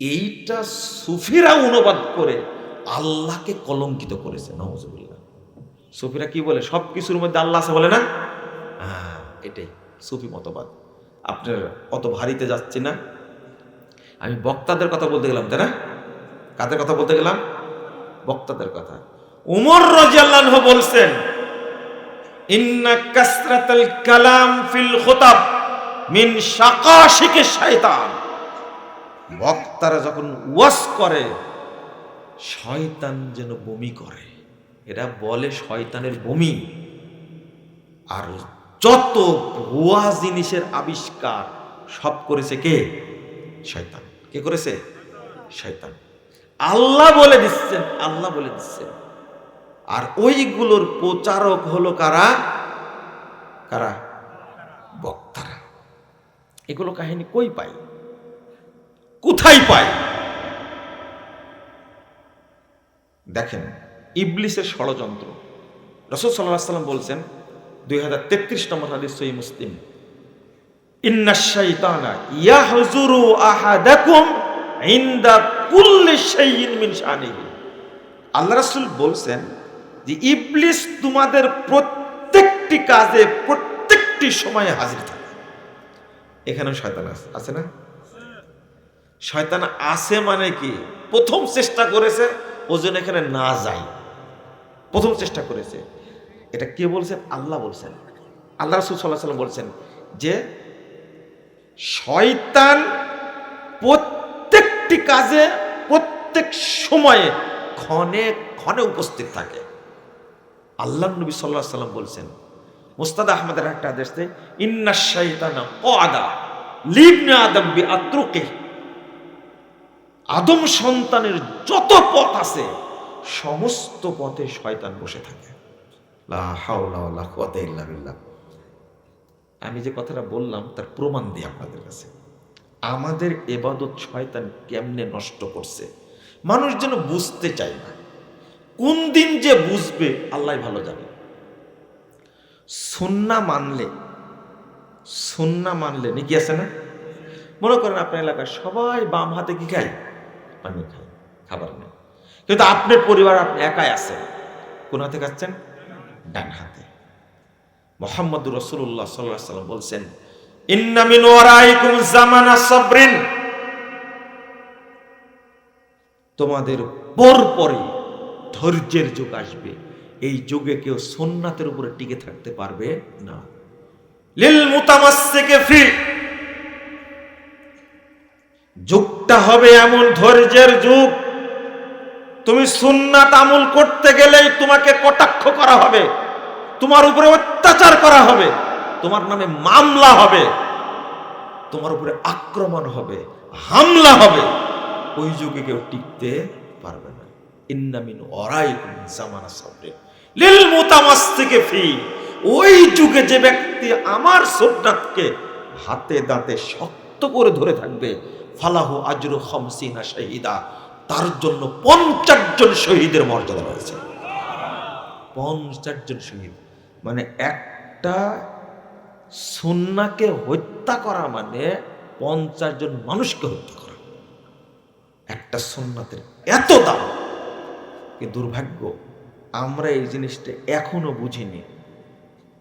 এইটা সুফিরা অনুবাদ করে আল্লাহকে কলঙ্কিত করেছে নওয়াজুবিল্লাহ সুফিরা কি বলে? সব কিছুর মধ্যে আল্লাহ আছে বলে না? হ্যাঁ এটাই, সুফি মতবাদ। আপনার অত ভারীতে যাচ্ছি না। আমি বক্তাদের কথা বলতে গেলাম, তাই না? কাদের কথা বলতে গেলাম? বক্তাদের কথা। উমর রাজিয়াল্লাহ বলছেন, ইন্না কাসরাতাল কালাম ফিল খুতাব মিন শাকাশিকে শয়তান বক্তারা যখন ওয়াজ করে, শয়তান যেন বমি করে। এরা বলে শয়তানের বমি। আর যত ভুয়া জিনিসের আবিষ্কার সব করেছে কে? শয়তান। কে করেছে? শয়তান। আল্লাহ বলে দিচ্ছেন, আল্লাহ বলে দিচ্ছেন। আর ওইগুলোর প্রচারক হলো কারা? কারা? বক্তারা। এগুলো কাহিনী কই পাই? কোথায় পাই দেখেন, ইবলিসের ষড়যন্ত্র। রসদ সাল্লাহ সাল্লাম বলছেন, দুই হাজার তেত্রিশ নম্বর হাদিস সই মুসলিম, ইন্না শাইতানা ইয়াহজুরু আহাদাকুম ইনদা কুল্লি শাইইন মিন শানিহি। আল্লাহ রাসূল বলছেন যে, ইবলিস তোমাদের প্রত্যেকটি কাজে প্রত্যেকটি সময়ে হাজির থাকে। এখানে শয়তান আছে না? শয়তান আছে মানে কি? প্রথম চেষ্টা করেছে, ও যেন এখানে না যায়। প্রথম চেষ্টা করেছে। এটা কে বলছেন? আল্লাহ বলছেন। আল্লাহ রসুল সাল্লাহ সাল্লাম বলছেন যে, শয়তান প্রত্যেকটি কাজে, প্রত্যেক সময়ে ক্ষণে ক্ষণে উপস্থিত থাকে। আল্লাহ নবী সাল্লাহ সাল্লাম বলছেন, মুস্তাদ আহমদের একটা আদেশ দেয় ইন্না শৈতানা আদা লিবনে আদম বি আত্রুকে আদম সন্তানের যত পথ আছে, সমস্ত পথে শয়তান বসে থাকে। আমি যে কথাটা বললাম, তার প্রমাণ দিই আপনাদের কাছে। আমাদের এবাদত শয়তান কেমনে নষ্ট করছে? মানুষ যেন বুঝতে চায় না। কোন দিন যে বুঝবে, আল্লাহ ভালো জানে। সুন্না মানলে সুন্না মানলে, নাকি আছে না? মনে করেন আপনার এলাকায় সবাই বাম হাতে কি খায়? পানি খায় খাবার নেই। কিন্তু আপনার পরিবার, আপনি একাই আছেন। কোন হাতে খাচ্ছেন? ডান হাতে। মোহাম্মদ রসুল্লাহ সাল্লাহ সাল্লাম বলছেন তোমাদের পর পরে ধৈর্যের যুগ আসবে। এই যুগে কেউ সোননাথের উপরে টিকে থাকতে পারবে না। লিল মুতামাসসিকে ফি যুগটা হবে এমন ধৈর্যের যুগ। তুমি সুন্নাত আমল করতে গেলেই তোমাকে কটাক্ষ করা হবে, তোমার উপরে অত্যাচার করা হবে, তোমার নামে মামলা হবে, তোমার উপরে আক্রমণ হবে, হামলা হবে। ওই যুগে কেউ টিকতে পারবে না। ইন্নামিন অরাইকুম জামানা সাবরে লিল মুতামাসসিকে ফি। ওই যুগে যে ব্যক্তি আমার সুন্নাতকে হাতে দাঁতে শক্ত করে ধরে থাকবে ফালাহু আজরু খামসিনা শাহিদা। তার জন্য পঞ্চাশ জন শহীদের মর্যাদা রয়েছে। পঞ্চাশ জন শহীদ। মানে একটা সুন্নাকে হত্যা করা মানে পঞ্চাশ জন মানুষকে হত্যা করা। একটা সুন্নাতের এত দাম। কি দুর্ভাগ্য? আমরা এই জিনিসটা এখনও বুঝিনি।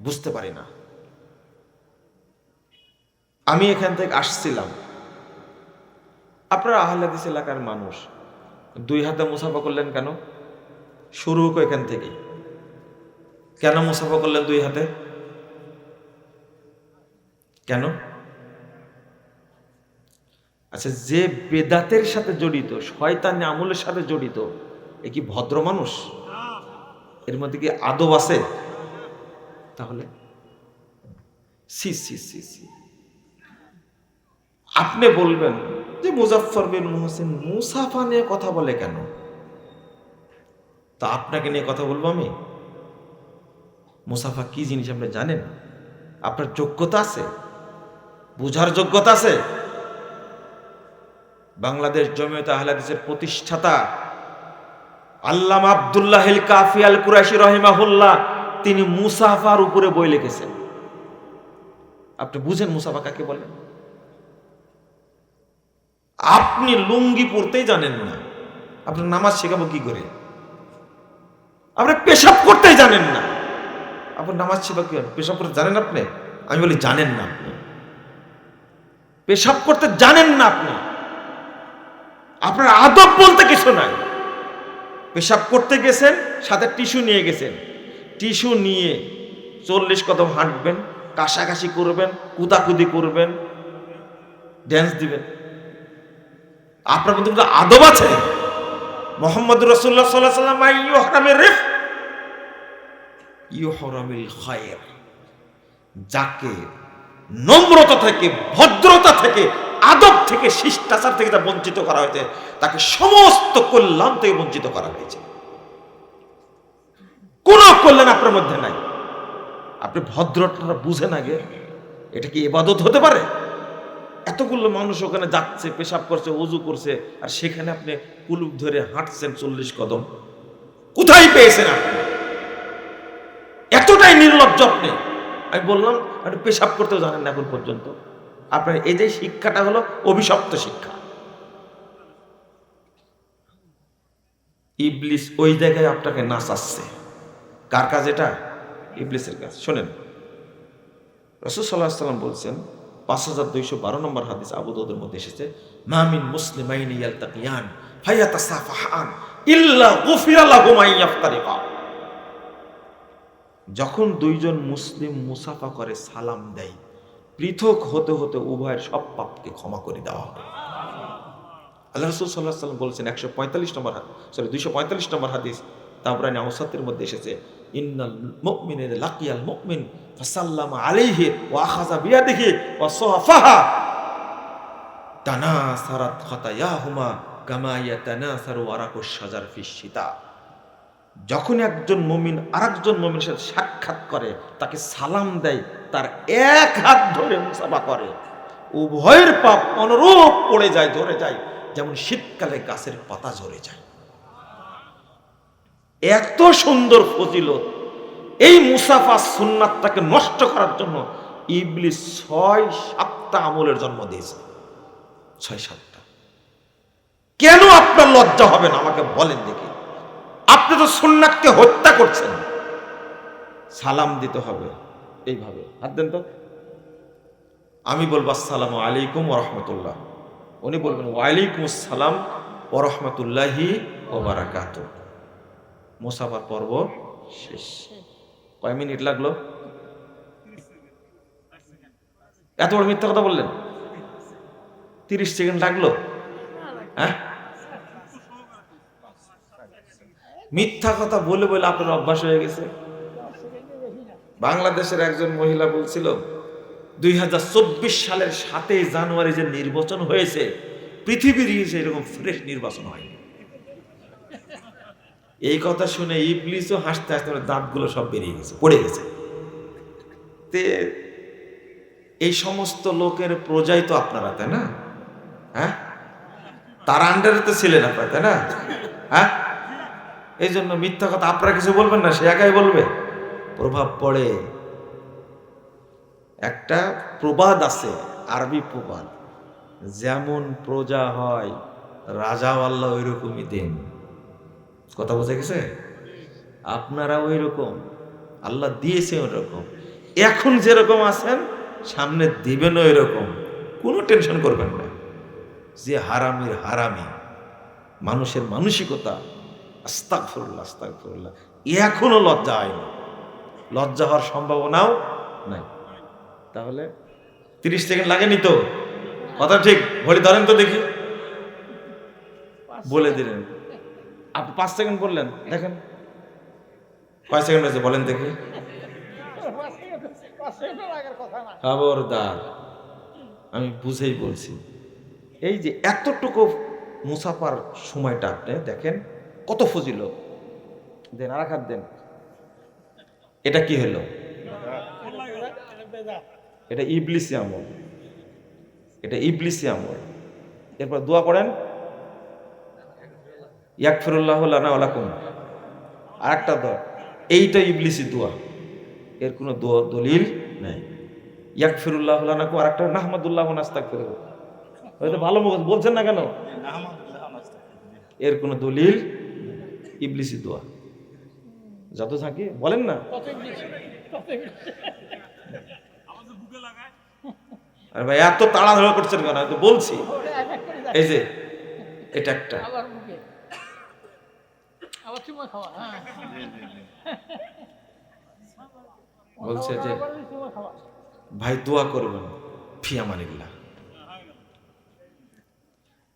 বুঝতে পারি না। আমি এখান থেকে আসছিলাম। আপনারা আহলাদিস এলাকার মানুষ। দুই হাতে মুসাফা করলেন কেন? শুরু হোক এখান থেকে কেন মুসাফা করলেন দুই হাতে? কেন? আচ্ছা যে বেদাতের সাথে জড়িত, শয়তানি আমলের সাথে জড়িত, এ কি ভদ্র মানুষ? এর মধ্যে কি আদব আছে? তাহলে? সি সি সি সি। আপনি বলবেন যে মুজাফর বিন মোহসিন মুসাফা নিয়ে কথা বলে কেন? তা আপনাকে নিয়ে কথা বলব আমি? মুসাফা কি জিনিস আপনি জানেন? আপনার যোগ্যতা আছে? বুঝার যোগ্যতা আছে? বাংলাদেশ জমিয়ত আহলাদিসের প্রতিষ্ঠাতা আল্লাম আবদুল্লাহ কাফি আল কুরাশি রহিমাহুল্লাহ, তিনি মুসাফার উপরে বই লিখেছেন। আপনি বুঝেন মুসাফা কাকে বলেন? আপনি লুঙ্গি পরতেই জানেন না। আপনার নামাজ শেখাবো কি করে? আপনি পেশাব করতেই জানেন না। আপনার নামাজ শেখা কি? পেশাব করতে জানেন আপনি? আমি বলি জানেন না আপনি। পেশাব করতে জানেন না আপনি। আপনার আদব বলতে কিছু নাই। পেশাব করতে গেছেন, সাথে টিস্যু নিয়ে গেছেন। টিস্যু নিয়ে চল্লিশ কদম হাঁটবেন, কাশাকাশি করবেন, কুদাকুদি করবেন ড্যান্স দিবেন। আপনার মধ্যে আদব আছে? মোহাম্মদ রসুল্লাহ সাল্লাহ সাল্লাম রেফ ইউ হরামিল খায়ের। যাকে নম্রতা থেকে, ভদ্রতা থেকে, আদব থেকে, শিষ্টাচার থেকে যা বঞ্চিত করা হয়েছে, তাকে সমস্ত কল্যাণ থেকে বঞ্চিত করা হয়েছে। কোন কল্যাণ আপনার মধ্যে নাই। আপনি ভদ্রতা বুঝেন আগে, এটা কি এবাদত হতে পারে? এতগুলো মানুষ ওখানে যাচ্ছে, পেশাব করছে অজু করছে, আর সেখানে আপনি কুলুপ ধরে হাঁটছেন চল্লিশ কদম। কোথায় পেয়েছেন আপনি? এতটাই নির্লজ্জ আপনি। আমি বললাম আপনি পেশাব করতেও জানেন না এখন পর্যন্ত। আপনার এই যে শিক্ষাটা হলো অভিশপ্ত শিক্ষা। ইবলিস ওই জায়গায় আপনাকে নাচাচ্ছে। কার কাজ এটা? ইবলিসের কাজ। শোনেন, রসুল সাল্লাহ সাল্লাম বলছেন পাঁচ হাজার দুইশো বারো নম্বর হাদিস মধ্যে এসেছে মামিন ইয়াফতারিকা। যখন দুইজন মুসলিম মুসাফা করে সালাম দেয়, পৃথক হতে হতে উভয়ের সব পাপকে ক্ষমা করে দেওয়া হবে আল্লাহ রসুল সাল্লাহ সাল্লাম বলছেন, একশো পঁয়তাল্লিশ নম্বর সরি, দুইশো পঁয়তাল্লিশ নম্বর হাদিস তামরানি আওসাতের মধ্যে এসেছে ইন্নাল মুমিনের লাকিয়াল মুমিন ফাসাল্লাম আলাইহি ওয়া আখাযা বিয়াদিহি ওয়া সাফাহা তানাসারাত খাতায়াহুমা কামা ইয়াতানাসারু শাজার শীতা। যখন একজন মমিন আরেকজন মমিনের সাথে সাক্ষাৎ করে, তাকে সালাম দেয়, তার এক হাত ধরে মুসাফা করে। উভয়ের পাপ অনুরূপ পড়ে যায় ধরে যায়। যেমন শীতকালে গাছের পাতা ঝরে যায়। এত সুন্দর ফজিলত। এই মুসাফা সুন্নাতটাকে নষ্ট করার জন্য ইবলি ছয় সাতটা আমলের জন্ম দিয়েছে। ছয় সাতটা। কেন আপনার লজ্জা হবে না আমাকে বলেন দেখি। আপনি তো সুন্নাতকে হত্যা করছেন। সালাম দিতে হবে। এইভাবে। হাত দেন তো। আমি বলব, আসসালাম আলাইকুম রহমতুল্লাহ। উনি বলবেন, ওয়ালাইকুম আসসালাম ও রহমতুল্লাহি ও বারাকাত মুসাফার পর্ব শেষ। কয় মিনিট লাগল? এত বড় মিথ্যা কথা বললেন? তিরিশ সেকেন্ড লাগল? হ্যাঁ? মিথ্যা কথা বলে বলে আপনার অভ্যাস হয়ে গেছে? বাংলাদেশের একজন মহিলা বলছিল, দুই হাজার চব্বিশ সালের সাতই জানুয়ারি যে নির্বাচন হয়েছে, পৃথিবীর ইতিহাসে এরকম ফ্রেশ নির্বাচন হয়নি। এই কথা শুনে ইবলিসও হাসতে হাসতে দাঁতগুলো সব বেরিয়ে গেছে, পড়ে গেছে। তে এই সমস্ত লোকের প্রজাই তো আপনারা, তাই না? হ্যাঁ? তার আন্ডারে তো ছিলেন আপনারা, তাই না? হ্যাঁ? এই জন্য মিথ্যা কথা আপনারা কিছু বলবেন না, সে একাই বলবে। প্রভাব পড়ে। একটা প্রবাদ আছে, আরবি প্রবাদ। যেমন প্রজা হয় রাজাও আল্লাহ ওই রকমই দেন। কথা বোঝা গেছে? আপনারা ওই রকম আল্লাহ দিয়েছে ওই রকম এখন যেরকম আছেন, সামনে দিবেন ওই রকম কোনো টেনশন করবেন না। যে হারামির হারামি, মানুষের মানসিকতা আস্তাক ফরুল্লাহ আস্তাক ফরুল্লাহ এখনও লজ্জা হয়নি লজ্জা হওয়ার সম্ভাবনাও নাই। তাহলে তিরিশ সেকেন্ড লাগেনি তো? কথা ঠিক? ঘড়ি ধরেন তো দেখি। বলে দিলেন। আপনি পাঁচ সেকেন্ড বললেন, দেখেন। কয় সেকেন্ড হয়েছে বলেন দেখি। খবরদার, আমি বুঝেই বলছি। এই যে এতটুকু মুসাফার সময়টা আপনি দেখেন, কত ফজিল দেন আর হাত দেন। এটা কি হলো? এটা ইবলিসি আমল। এটা ইবলিসি আমল। এরপর দোয়া করেন। ইয়াকফিরুল্লাহ লানা ওয়ালাকুম আর একটা দোয়া এইটা ইবলিসি দোয়া। এর কোনো দোয়া দলিল নাই। ইয়াকফিরুল্লাহ লানাকুম আর একটা নাহমাদুল্লাহ নাস্তাগফিরু হয়তো ভালো বলছেন না কেন? এর কোনো দলিল ইবলিসি দোয়া। যত থাকে বলেন না। আরে ভাই এত তাড়াহুড়ো করছেন কেন? আমি তো বলছি। এই যে এটা একটা। মুখে চুমা খাওয়া হ্যাঁ। বলছে যে ভাই দোয়া করবেন ফিয়ামানিল্লাহ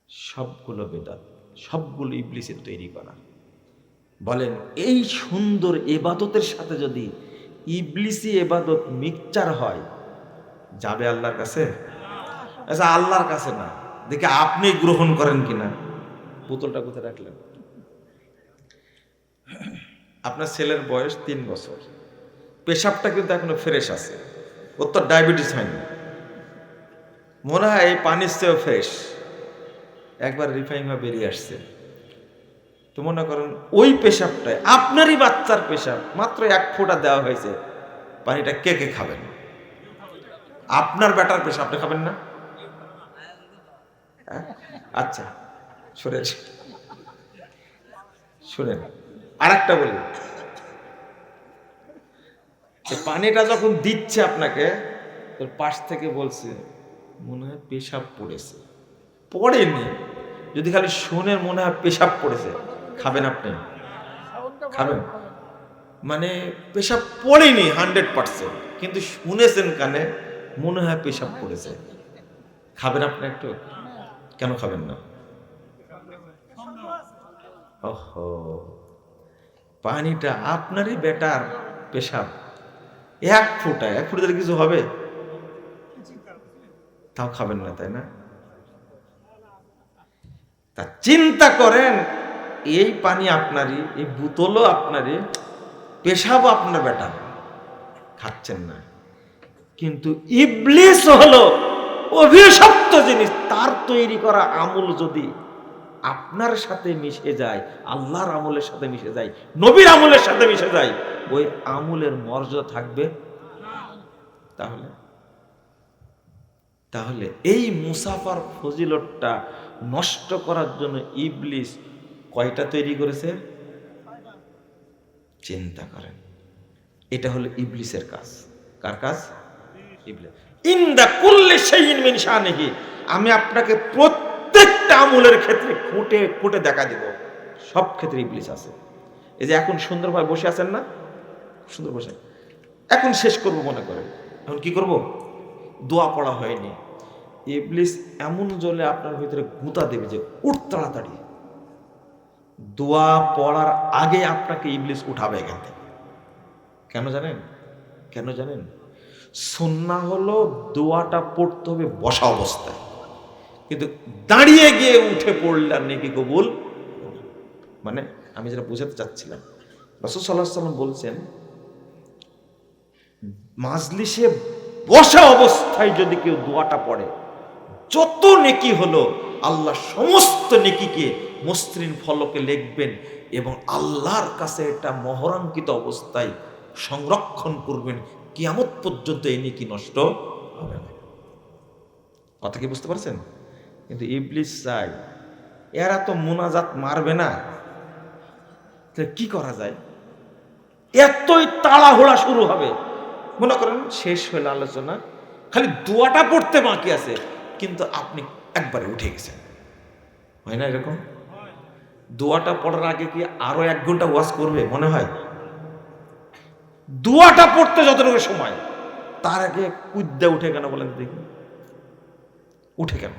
সবগুলো বেদাত সবগুলো ইবলিসের তৈরি করা। বলেন এই সুন্দর এবাদতের সাথে যদি ইবলিসি এবাদত মিক্সচার হয় যাবে আল্লাহর কাছে? আচ্ছা আল্লাহর কাছে না। দেখে আপনি গ্রহণ করেন কিনা। বোতলটা কোথায় রাখলেন? আপনার ছেলের বয়স তিন বছর। পেশাবটা কিন্তু এখনও ফ্রেশ আছে। ওর তো ডায়াবেটিস হয়নি। মনে হয় এই পানির চেয়েও ফ্রেশ একবার রিফাইন হয়ে বেরিয়ে আসছে। তো মনে করেন ওই পেশাবটায়, আপনারই বাচ্চার পেশাব, মাত্র এক ফোঁটা দেওয়া হয়েছে, পানিটা কে কে খাবেন? আপনার বেটার পেশাব আপনি খাবেন না? হ্যাঁ? আচ্ছা শুনেন। শুনেন। আর একটা বলি পানিটা যখন দিচ্ছে আপনাকে, তোর পাশ থেকে বলছে, মনে হয় পেশাব পড়েছে। পড়েনি। যদি খালি শুনে মনে হয় পেশাব পড়েছে। খাবেন আপনি? খাবেন? মানে পেশাব পড়েনি হান্ড্রেড পার্সেন্ট, কিন্তু শুনেছেন কানে, মনে হয় পেশাব পড়েছে। খাবেন আপনি একটু? কেন খাবেন না? ওহো। পানিটা আপনারই বেটার পেশাব। এক ফুটা এক ফুটা দিলে কিছু হবে? তাও খাবেন না, তাই না? তা চিন্তা করেন, এই পানি আপনারই, এই বোতলও আপনারই, পেশাবও আপনার বেটার। খাচ্ছেন না। কিন্তু ইবলিস হলো অভিশপ্ত জিনিস, তার তৈরি করা আমল যদি আপনার সাথে মিশে যায়, আল্লাহর আমলের সাথে মিশে যায়, নবীর আমলের সাথে মিশে যায়, ওই আমলের মর্যাদা থাকবে? তাহলে? তাহলে এই মুসাফার ফজিলতটা নষ্ট করার জন্য ইবলিস কয়টা তৈরি করেছে? চিন্তা করেন। এটা হলো ইবলিসের কাজ। কার কাজ? ইবলিস। ইন্দা কুল্লি শাইইন মিন শানিহি। আমি আপনাকে প্রত্যেকটা আমলের ক্ষেত্রে খুঁটে খুঁটে দেখা দিব। সব ক্ষেত্রে ইবলিস আছে। এই যে এখন সুন্দরভাবে বসে আছেন না? সুন্দর বসে এখন শেষ করব মনে করেন। এখন কি করব? দোয়া পড়া হয়নি। ইবলিস এমন জলে আপনার ভিতরে গুঁতা দেবে যে উঠ তাড়াতাড়ি। দোয়া পড়ার আগে আপনাকে ইবলিস উঠাবে এখান থেকে। কেন জানেন? কেন জানেন? সন্না হলো দোয়াটা পড়তে হবে বসা অবস্থায়। কিন্তু দাঁড়িয়ে গিয়ে উঠে পড়লে আর নাকি কবুল মানে আমি যেটা বোঝাতে চাচ্ছিলাম, রসুল সাল্লাহ সাল্লাম বলছেন, মাজলিসে বসা অবস্থায় যদি কেউ দোয়াটা পড়ে, যত নেকি হলো আল্লাহ সমস্ত নেকিকে মসৃণ ফলকে লিখবেন এবং আল্লাহর কাছে এটা মহরাঙ্কিত অবস্থায় সংরক্ষণ করবেন, কিয়ামত পর্যন্ত এই নেকি নষ্ট হবে না। কথা কি বুঝতে পারছেন? কিন্তু ইবলিস চাই, এরা তো মোনাজাত মারবে না। তাহলে কি করা যায়? এতই তাড়াহুড়া শুরু হবে। মনে করেন শেষ হলো আলোচনা, খালি দোয়াটা পড়তে বাকি আছে, কিন্তু আপনি একবারে উঠে গেছেন। হয় না এরকম? দোয়াটা পড়ার আগে কি আরও এক ঘণ্টা ওয়াজ করবে, মনে হয়? দোয়াটা পড়তে যতটুকু সময়, তার আগে কুদ্দা উঠে কেন বলেন দেখি? উঠে কেন?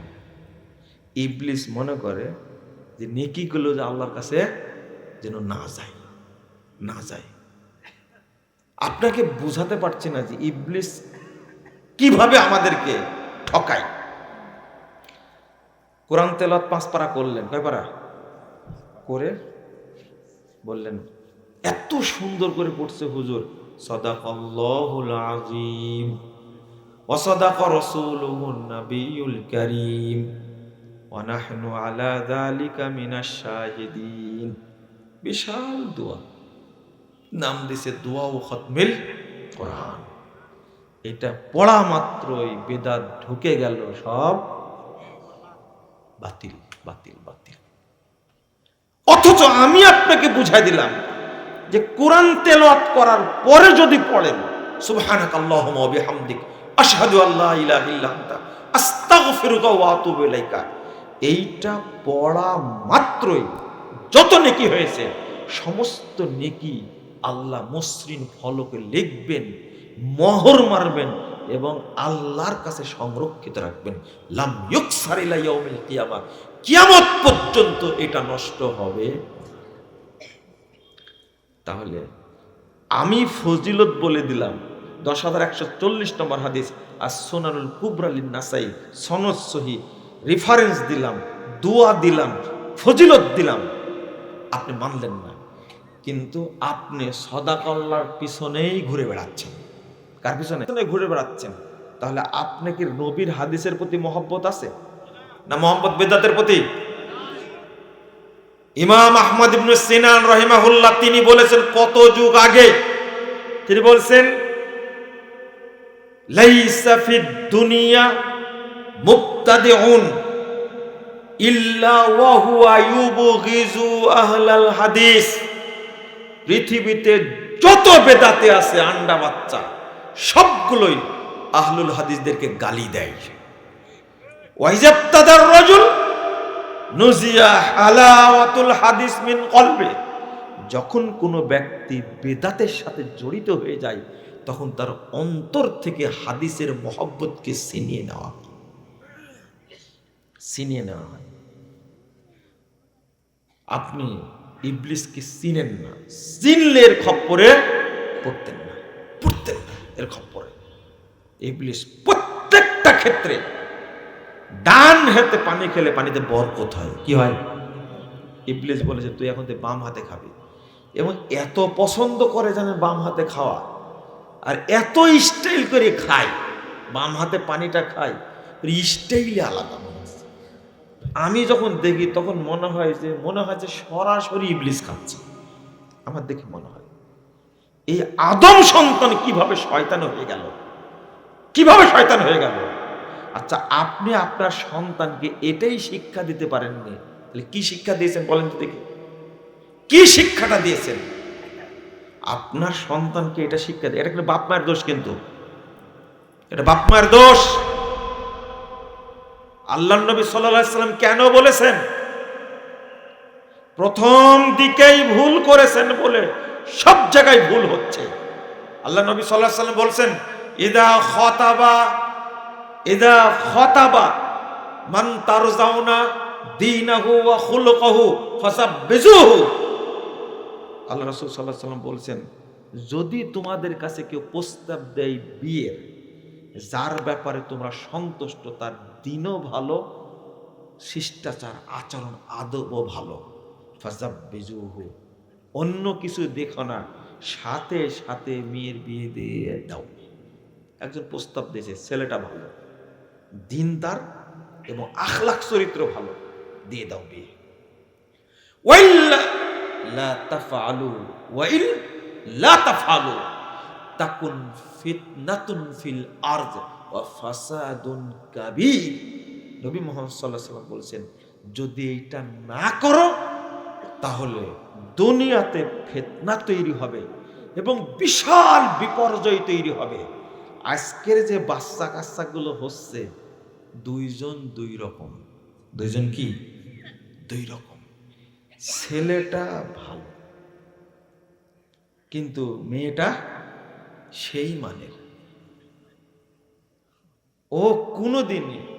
ইবলিস মনে করে যে নেকিগুলো যে আল্লাহর কাছে যেন না যায় না যায়। আপনাকে বুঝাতে পারছি না যে ইবলিস কীভাবে আমাদেরকে ঠকায়। কোরআন তেলত পাঁচ পারা করলেন, কয় পাড়া করে বললেন, এত সুন্দর করে পড়ছে হুজুর। সদাফল্লাহ আজিম রসুল নবীল করিম। ওয়ানাহনু আলা দালিকা মিনাশ শাহিদিন। বিশাল দোয়া। নাম দিছে দোয়া ও খতমিল কোরআন। এটা পড়া মাত্রই বেদাত ঢুকে গেল, সব বাতিল বাতিল বাতিল। অথচ আমি আপনাকে বুঝাই দিলাম যে কোরআন তেলাওয়াত করার পরে যদি পড়েন সুবহানাক আল্লাহুম্মা ওয়া বিহামদিক, আশহাদু আল্লা ইলাহা ইল্লা আস্তাগফিরুকা ওয়া আতুবু ইলাইকা। এইটা পড়া মাত্রই যত নেকি হয়েছে, সমস্ত নেকি আল্লাহ মসৃণ ফলকে লিখবেন, মহর মারবেন এবং আল্লাহর কাছে সংরক্ষিত রাখবেন। লাম কিয়ামা। কিয়ামত পর্যন্ত এটা নষ্ট হবে। তাহলে আমি ফজিলত বলে দিলাম, দশ হাজার একশো চল্লিশ নম্বর হাদিস আর সোনারুল কুবরালিন নাসাই সনদ সহি রেফারেন্স দিলাম, দোয়া দিলাম, ফজিলত দিলাম। আপনি মানলেন না। কিন্তু আপনি সদাকল্লার পিছনেই ঘুরে বেড়াচ্ছেন। কার পিছনে? ঘুরে বেড়াচ্ছেন। তাহলে আপনি কি নবীর হাদিসের প্রতি মহব্বত আছে? না মোহাম্মদ বেদাতের প্রতি? ইমাম আহমদ ইবনে সিনান রহিমাহুল্লাহ, তিনি বলেছেন, কত যুগ আগে? তিনি বলছেন, লাইসা ফিদ দুনিয়া হাদিস। পৃথিবীতে যত বেদাতে আছে, আন্ডা বাচ্চা, সবগুলোই আহলুল হাদিসদেরকে গালি দেয়। হাদিস যখন কোনো ব্যক্তি বেদাতের সাথে জড়িত হয়ে যায়, তখন তার অন্তর থেকে হাদিসের মহব্বতকে ছিনিয়ে নেওয়া। ছিনিয়ে নেওয়া হয়। আপনি ইবলিসকে চিনেন না, চিনলে এর খপ্পরে পড়তেন না পড়তেন না এর খপ্পরে। ইবলিস প্রত্যেকটা ক্ষেত্রে ডান হাতে পানি খেলে পানিতে বরকত হয়। কি হয়? ইবলিস বলেছে তুই এখন তুই বাম হাতে খাবি। এবং এত পছন্দ করে জানেন বাম হাতে খাওয়া, আর এত স্টাইল করে খায়, বাম হাতে পানিটা খায় স্টাইলে আলাদা। আমি যখন দেখি, তখন মনে হয় যে, মনে হয় যে সরাসরি ইবলিস খাচ্ছে আমার দেখে মনে হয়, এই আদম সন্তান কীভাবে শয়তান হয়ে গেল? কীভাবে শয়তান হয়ে গেল? আচ্ছা আপনি আপনার সন্তানকে এটাই শিক্ষা দিতে পারেননি। তাহলে কি শিক্ষা দিয়েছেন বলেন তো দেখি। কি শিক্ষাটা দিয়েছেন? আপনার সন্তানকে এটা শিক্ষা দিয়ে, এটা কিন্তু বাপ মায়ের দোষ কিন্তু। এটা বাপ মায়ের দোষ। আল্লাহ নবী সাল্লাম কেন বলেছেন? প্রথম দিকেই ভুল করেছেন বলে সব জায়গায় ভুল হচ্ছে। আল্লাহ নবী সাল্লাম বলছেন, ইদা খতাবা ইদা খতাবা মান ফাসাব্বিজুহু। আল্লাহ সাল্লাম বলছেন, যদি তোমাদের কাছে কেউ প্রস্তাব দেয় বিয়ের, যার ব্যাপারে তোমরা সন্তুষ্ট, তার দিনও ভালো, শিষ্টাচার, আচরণ, আদবও ভালো। ফাজাব ফাসাব্বিজুহু অন্য কিছু দেখো না, সাথে সাথে মেয়ের বিয়ে দিয়ে দাও। একজন প্রস্তাব দিয়েছে, ছেলেটা ভালো, দিনদার এবং আখলাক চরিত্র ভালো, দিয়ে দাও বিয়ে। তাকুন ফিল আরদ। ওয়া ফাসাদুন কাবীর। নবী মুহাম্মদ সাল্লাল্লাহু আলাইহি ওয়াসাল্লাম বলেছেন, যদি এটা না করো, তাহলে দুনিয়াতে ফিতনা তৈরি হবে এবং বিশাল বিপর্যয় তৈরি হবে। আজকের যে বাচ্চা কাচ্চাগুলো হচ্ছে, দুইজন দুই রকম। দুইজন কি? দুই রকম। ছেলেটা ভালো, কিন্তু মেয়েটা সেই মানের। ও কোনোদিনই